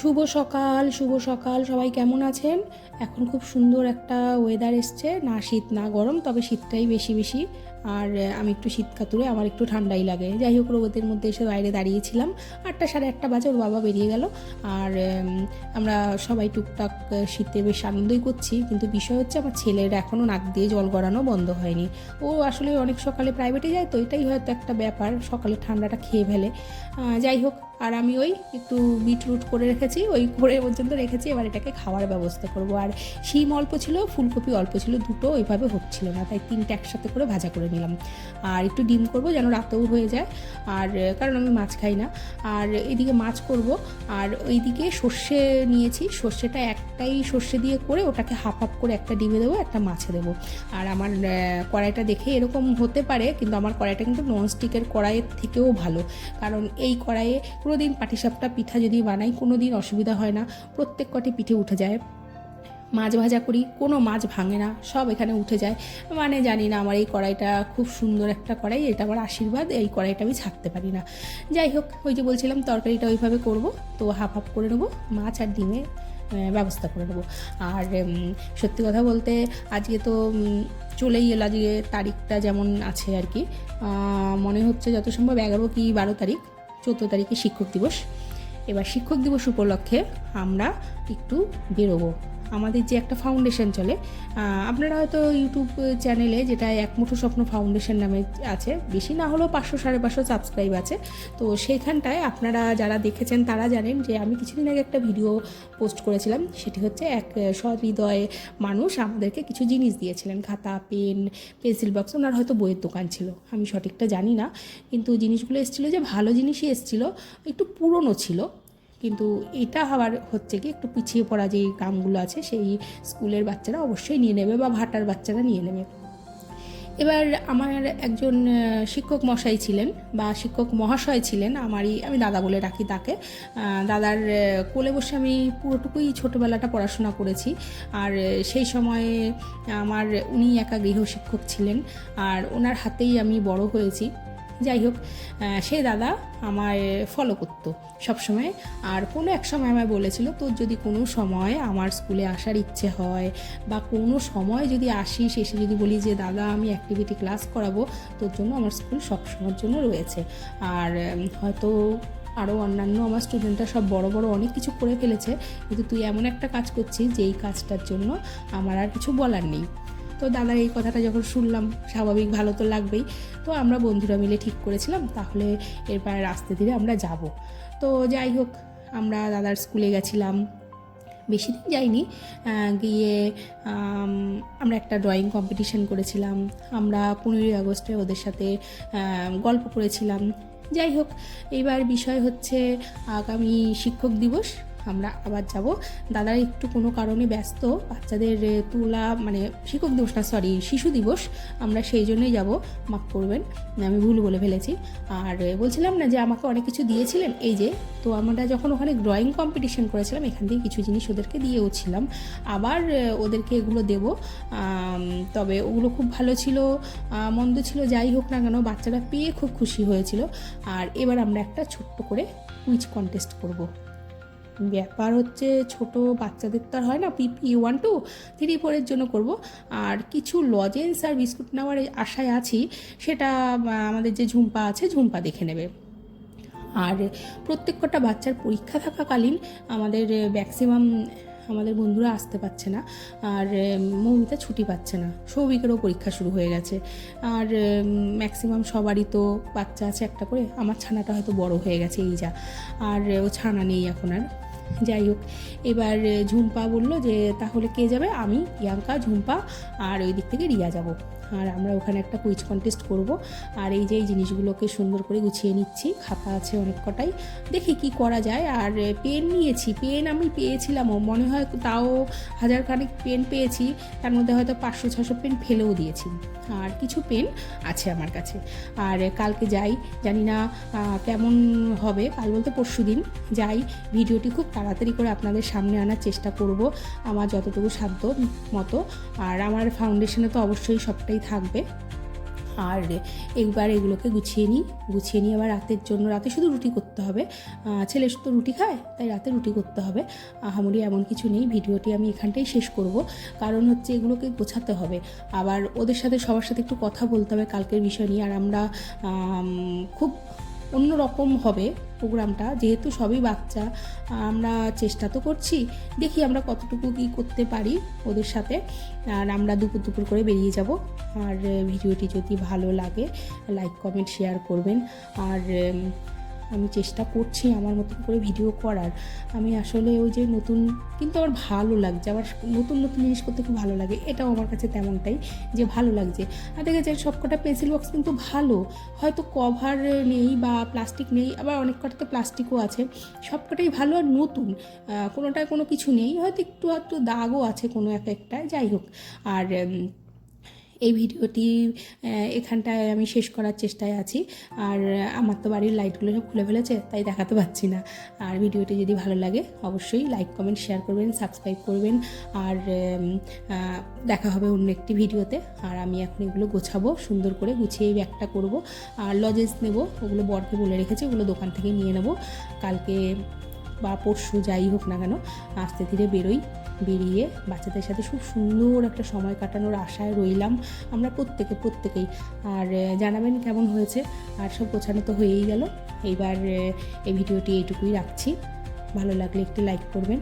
শুভ সকাল শুভ সকাল, সবাই কেমন আছেন? এখন খুব সুন্দর একটা ওয়েদার এসছে। না শীত, না গরম, তবে শীতটাই বেশি বেশি। আর আমি একটু শীত কাতুরে, আমার একটু ঠান্ডাই লাগে। যাই হোক রোদের মধ্যে এসে বাইরে দাঁড়িয়েছিলাম। আটটা সাড়ে আটটা বাজে, ওর বাবা বেরিয়ে গেল। আর আমরা সবাই টুকটাক শীতে বেশ আনন্দই করছি। কিন্তু বিষয় হচ্ছে, আমার ছেলের এখনও নাক দিয়ে জল গড়ানো বন্ধ হয়নি। ও আসলে অনেক সকালে প্রাইভেটে যায়, তো এটাই হয়তো একটা ব্যাপার সকালে ঠান্ডাটা খেয়ে ফেলে। যাই হোক আর আমি ওই একটু বিটরুট করে রেখেছি, ওই করে পর্যন্ত রেখেছি। এবার এটাকে খাওয়ার ব্যবস্থা করব। আর শিম অল্প ছিল, ফুলকপি অল্প ছিল, দুটো ওইভাবে হচ্ছিল না, তাই তিনটে একসাথে করে ভাজা করে নিলাম। আর একটু ডিম করব যেন রাতেও হয়ে যায়, আর, কারণ আমি মাছ খাই না। আর এদিকে মাছ করব, আর ওইদিকে সর্ষে নিয়েছি। সর্ষেটা একটাই সর্ষে দিয়ে করে ওটাকে হাফ হাফ করে একটা ডিমে দেবো, একটা মাছে দেবো। আর আমার কড়াইটা দেখে এরকম হতে পারে, কিন্তু আমার কড়াইটা কিন্তু ননস্টিকের কড়াইয়ের থেকেও ভালো। কারণ এই কড়াইয়ে কোনো দিন পাটিসাপটা পিঠা যদি বানাই, কোনো দিন অসুবিধা হয় না। প্রত্যেক কটি পিঠে উঠে যায়। মাছ ভাজা করি, কোনো মাছ ভাঙে না, সব এখানে উঠে যায়। মানে জানি না আমার এই কড়াইটা খুব সুন্দর একটা কড়াই, এটা আমার আশীর্বাদ, এই কড়াইটা আমি ছাড়তে পারি না। যাই হোক, ওই যে বলছিলাম তরকারিটা ওইভাবে করব, তো হাফ হাফ করে নেব, মাছ আর ডিমে ব্যবস্থা করে নেব। আর সত্যি কথা বলতে আজকে তো চলেই এলো আজকে তারিখটা যেমন আছে আর কি। মনে হচ্ছে যত সম্ভব এগারো কি বারো তারিখ। চোদ্দ তারিখে শিক্ষক দিবস। এবার শিক্ষক দিবস উপলক্ষে আমরা একটু বেরোবো। আমাদের যে একটা ফাউন্ডেশন চলে আপনারা হয়তো ইউটিউব চ্যানেলে যেটা একমুঠো স্বপ্ন ফাউন্ডেশন নামে আছে, বেশি না হলেও পাঁচশো সাড়ে পাঁচশো সাবস্ক্রাইব আছে। তো সেইখানটায় আপনারা যারা দেখেছেন তারা জানেন যে আমি কিছুদিন আগে একটা ভিডিও পোস্ট করেছিলাম, সেটি হচ্ছে এক সহৃদয় মানুষ আমাদেরকে কিছু জিনিস দিয়েছিলেন, খাতা, পেন পেন্সিল বক্স ওনার হয়তো বইয়ের দোকান ছিল, আমি সঠিকটা জানি না, কিন্তু জিনিসগুলো এসেছিল যে ভালো জিনিসই এসেছিল, একটু পুরনো ছিল কিন্তু এটা আবার হচ্ছে কি, একটু পিছিয়ে পড়া যে গ্রামগুলো আছে, সেই স্কুলের বাচ্চারা অবশ্যই নিয়ে নেবে বা ভাটার বাচ্চারা নিয়ে নেবে। এবার আমার একজন শিক্ষক মশাই ছিলেন বা শিক্ষক মহাশয় ছিলেন, আমারই, আমি দাদা বলে রাখি তাকে। দাদার কোলে বসে আমি পুরোটুকুই ছোটোবেলাটা পড়াশোনা করেছি। আর সেই সময়ে আমার উনি একা গৃহশিক্ষক ছিলেন। আর ওনার হাতেই আমি বড় হয়েছি। যাই হোক সে দাদা আমায় ফলো করতো সবসময়। আর কোনো এক সময় আমায় বলেছিল, তোর যদি কোনো সময় আমার স্কুলে আসার ইচ্ছে হয় বা কোনো সময় যদি আসিস, এসে যদি বলি যে, দাদা, আমি অ্যাক্টিভিটি ক্লাস করাবো, তোর জন্য আমার স্কুল সবসময়ের জন্য রয়েছে আর হয়তো আরও অন্যান্য আমার স্টুডেন্টরা সব বড় বড় অনেক কিছু করে ফেলেছে, কিন্তু তুই এমন একটা কাজ করছিস যেই কাজটার জন্য আমার আর কিছু বলার নেই। তো দাদার এই কথাটা যখন শুনলাম, স্বাভাবিক ভালো তো লাগবেই। তো আমরা বন্ধুরা মিলে ঠিক করেছিলাম, তাহলে এরপর রাস্তা ধীরে আমরা যাব। তো যাই হোক, আমরা দাদার স্কুলে গেছিলাম। বেশি দিন যাইনি গিয়ে আমরা একটা ড্রয়িং কম্পিটিশন করেছিলাম। আমরা পনেরোই আগস্টে ওদের সাথে গল্প করেছিলাম। যাই হোক এইবার বিষয় হচ্ছে আগামী শিক্ষক দিবস। আমরা আবার যাব। দাদা একটু কোনো কারণে ব্যস্ত, বাচ্চাদের তোলা মানে শিক্ষক দিবস না সরি শিশু দিবস, আমরা সেই জন্যই যাব। মাফ করবেন, আমি ভুল বলে ফেলেছি। আর বলছিলাম না যে আমাকে অনেক কিছু দিয়েছিলেন? এই যে, তো আমরা যখন ওখানে ড্রয়িং কম্পিটিশন করেছিলাম, এখান থেকে কিছু জিনিস ওদেরকে দিয়েও ছিলাম আবার ওদেরকে এগুলো দেবো। তবে ওগুলো খুব ভালো ছিল মন্দ ছিল, যাই হোক না কেন, বাচ্চারা পেয়ে খুব খুশি হয়েছিল। আর এবার আমরা একটা ছোট্ট করে কুইজ কন্টেস্ট করব। ব্যাপার হচ্ছে ছোট বাচ্চাদের তো আর হয় না, পিপি ওয়ান টু থ্রি ফোরের জন্য করব। আর কিছু লজেন্স আর বিস্কুট নেওয়ার আশায় আছি, সেটা আমাদের যে ঝুম্পা আছে, ঝুম্পা দেখে নেবে। আর প্রত্যেক কটা বাচ্চার পরীক্ষা থাকাকালীন আমাদের ম্যাক্সিমাম আমাদের বন্ধুরা আসতে পারছে না। আর মৌমিতা ছুটি পাচ্ছে না। সৌভিকেরও পরীক্ষা শুরু হয়ে গেছে। আর ম্যাক্সিমাম সবারই তো বাচ্চা আছে একটা করে। আমার ছানাটা হয়তো বড় হয়ে গেছে, এই যা। আর, ও ছানা নেই এখন আর। যাই হোক, এবার, ঝুম্পা বলল যে, তাহলে কে যাবে? আমি ইয়াঙ্কা ঝুম্পা, আর ওই দিক থেকে রিয়া যাব। আর আমরা ওখানে একটা কুইজ কন্টেস্ট করব। আর এই যে এই জিনিসগুলোকে সুন্দর করে গুছিয়ে নিচ্ছি, খাতা আছে অনেক কটাই। দেখি কি করা যায়। আর পেন নিয়েছি, পেন আমি পেয়েছিলামও মনে হয় তাও হাজার খানেক পেন পেয়েছি। তার মধ্যে হয়তো পাঁচশো, ছশো পেন ফেলেও দিয়েছি। আর কিছু পেন আছে আমার কাছে। আর কালকে যাই, জানি না কেমন হবে। কাল বলতে পরশু দিন যাই। ভিডিওটি খুব তাড়াতাড়ি করে আপনাদের সামনে আনার চেষ্টা করব, আমার যতটুকু সাধ্য মতো। আর আমার ফাউন্ডেশনে তো অবশ্যই সবটাই থাকবে। আর একবার এগুলোকে গুছিয়ে নিই। গুছিয়ে নিয়ে আবার রাতের জন্য, রাতে শুধু রুটি করতে হবে। ছেলে তো রুটি খায়, তাই রাতে রুটি করতে হবে। আহামরি এমন কিছু নেই, ভিডিওটি আমি এখানটাই শেষ করব। কারণ হচ্ছে এগুলোকে গোছাতে হবে। আবার ওদের সাথে, সবার সাথে একটু কথা বলতে হবে কালকের বিষয় নিয়ে। আর আমরা খুব অন্যরকম হবে প্রোগ্রামটা। যেহেতু সবই বাচ্চা, আমরা চেষ্টা তো করছি, দেখি আমরা কতটুকু কী করতে পারি ওদের সাথে। আর আমরা দুপুর দুপুর করে বেরিয়ে যাব। আর ভিডিওটি যদি ভালো লাগে, লাইক, কমেন্ট, শেয়ার করবেন। আর আমি চেষ্টা করছি আমার মতন করে ভিডিও করার। আমি আসলে ওই যে নতুন, কিন্তু আমার ভালো লাগছে। আমার নতুন নতুন জিনিস করতে খুব ভালো লাগে। এটাও আমার কাছে তেমনটাই যে ভালো লাগছে। আর দেখা যায় সবকটা পেন্সিল বক্স কিন্তু ভালো। হয়তো কভার নেই বা প্লাস্টিক নেই, আবার অনেক কটা তো প্লাস্টিকও আছে। সবকটাই ভালো আর নতুন। কোনোটায় কোনো কিছু নেই। হয়তো একটু একটু দাগও আছে কোনো এক একটায় যাই হোক। আর এই ভিডিওটি এখানটায় আমি শেষ করার চেষ্টায় আছি। আর আমার তো বাড়ির লাইটগুলো সব খুলে ফেলেছে, তাই দেখাতে পাচ্ছি না। আর ভিডিওটি যদি ভালো লাগে, অবশ্যই লাইক কমেন্ট শেয়ার করবেন সাবস্ক্রাইব করবেন। আর দেখা হবে অন্য একটি ভিডিওতে। আর আমি এখন এগুলো গোছাবো, সুন্দর করে গুছিয়ে এই ব্যাগটা করব। আর লজেন্স নেব, ওগুলো বরকে বলে রেখেছি, ওগুলো দোকান থেকে নিয়ে নেব। কালকে বা পরশু যাই হোক না কেন, আস্তে ধীরে বেরোই। বেরিয়ে বাচ্চাদের সাথে খুব সুন্দর একটা সময় কাটানোর আশায় রইলাম আমরা প্রত্যেকে, প্রত্যেকেই। আর জানাবেন কেমন হয়েছে? আর সব গোছানো তো হয়েই গেল। এইবার এই ভিডিওটি এইটুকুই রাখছি। ভালো লাগলে একটু লাইক করবেন।